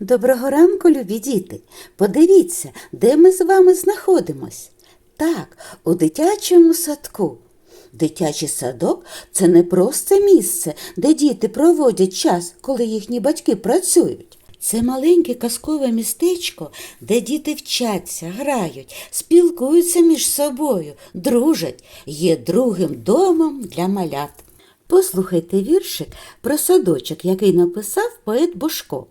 Доброго ранку, любі діти! Подивіться, де ми з вами знаходимось. Так, у дитячому садку. Дитячий садок це не просто місце, де діти проводять час, коли їхні батьки працюють. Це маленьке казкове містечко, де діти вчаться, грають, спілкуються між собою, дружать, є другим домом для малят. Послухайте віршик про садочок, який написав поет Бошко.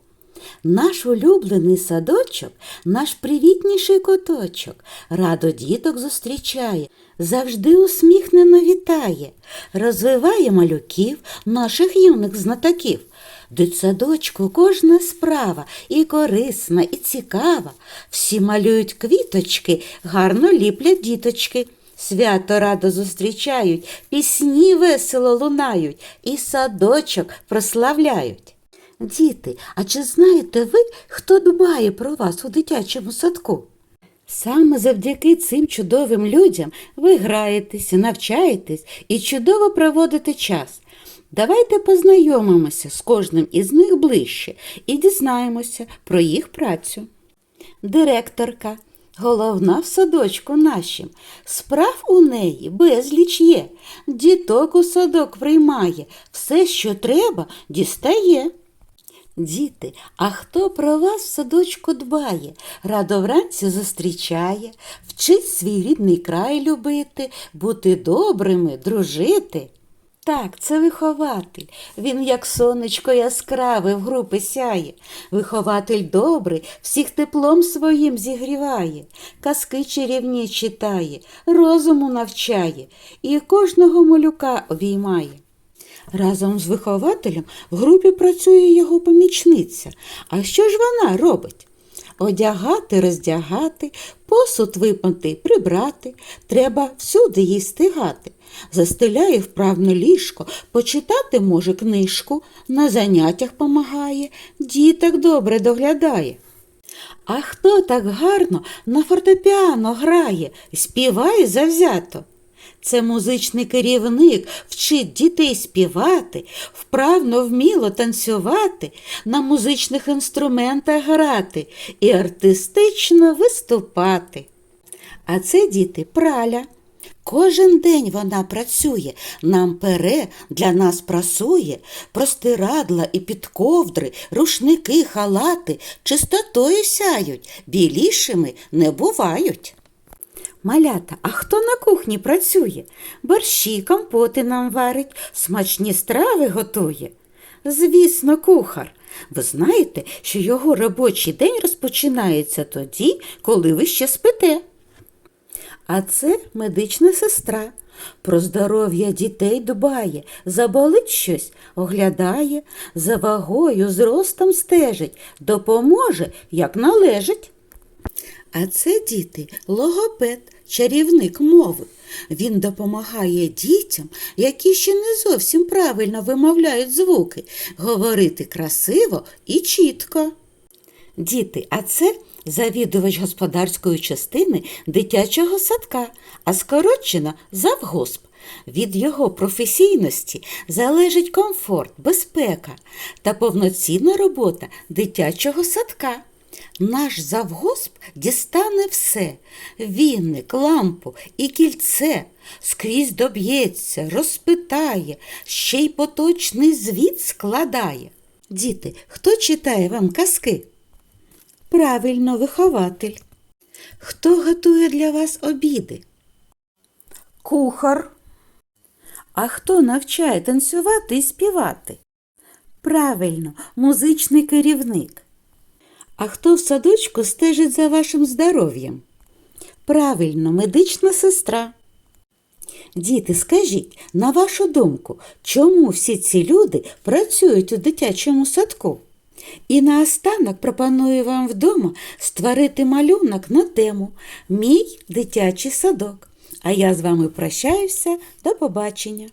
Наш улюблений садочок, наш привітніший куточок, радо діток зустрічає, завжди усміхнено вітає, розвиває малюків, наших юних знатоків. Дитсадочку кожна справа і корисна, і цікава. Всі малюють квіточки, гарно ліплять діточки. Свято радо зустрічають, пісні весело лунають і садочок прославляють. Діти, а чи знаєте ви, хто дбає про вас у дитячому садку? Саме завдяки цим чудовим людям ви граєтесь, навчаєтесь і чудово проводите час. Давайте познайомимося з кожним із них ближче і дізнаємося про їх працю. Директорка, головна в садочку нашим, справ у неї безліч є, діток у садок приймає, все, що треба, дістає. Діти, а хто про вас в садочку дбає, радо вранці зустрічає, вчить свій рідний край любити, бути добрими, дружити. Так, це вихователь. Він, як сонечко яскраве, в групи сяє. Вихователь добрий, всіх теплом своїм зігріває, казки чарівні читає, розуму навчає і кожного малюка обіймає. Разом з вихователем в групі працює його помічниця. А що ж вона робить? Одягати, роздягати, посуд випити, прибрати. Треба всюди їй стигати. Застеляє вправно ліжко, почитати може книжку, на заняттях помагає, діток добре доглядає. А хто так гарно на фортепіано грає, співає завзято? Це музичний керівник вчить дітей співати, вправно вміло танцювати, на музичних інструментах грати і артистично виступати. А це діти праля. Кожен день вона працює, нам пере, для нас прасує, простирадла і підковдри, рушники, халати чистотою сяють, білішими не бувають. Малята, а хто на кухні працює? Борщі, компоти нам варить, смачні страви готує. Звісно, кухар. Ви знаєте, що його робочий день розпочинається тоді, коли ви ще спите. А це медична сестра. Про здоров'я дітей дбає, заболить щось, оглядає, за вагою, зростом стежить, допоможе, як належить. А це діти логопед, чарівник мови. Він допомагає дітям, які ще не зовсім правильно вимовляють звуки, говорити красиво і чітко. Діти, а це завідувач господарської частини дитячого садка, а скорочено завгосп. Від його професійності залежить комфорт, безпека та повноцінна робота дитячого садка. Наш завгосп дістане все віник, лампу і кільце, скрізь доб'ється, розпитає, ще й поточний звіт складає. Діти, хто читає вам казки? Правильно, вихователь. Хто готує для вас обіди? Кухар. А хто навчає танцювати і співати? Правильно, музичний керівник. А хто в садочку стежить за вашим здоров'ям? Правильно, медична сестра. Діти, скажіть, на вашу думку, чому всі ці люди працюють у дитячому садку? І наостанок пропоную вам вдома створити малюнок на тему Мій дитячий садок. А я з вами прощаюся. До побачення!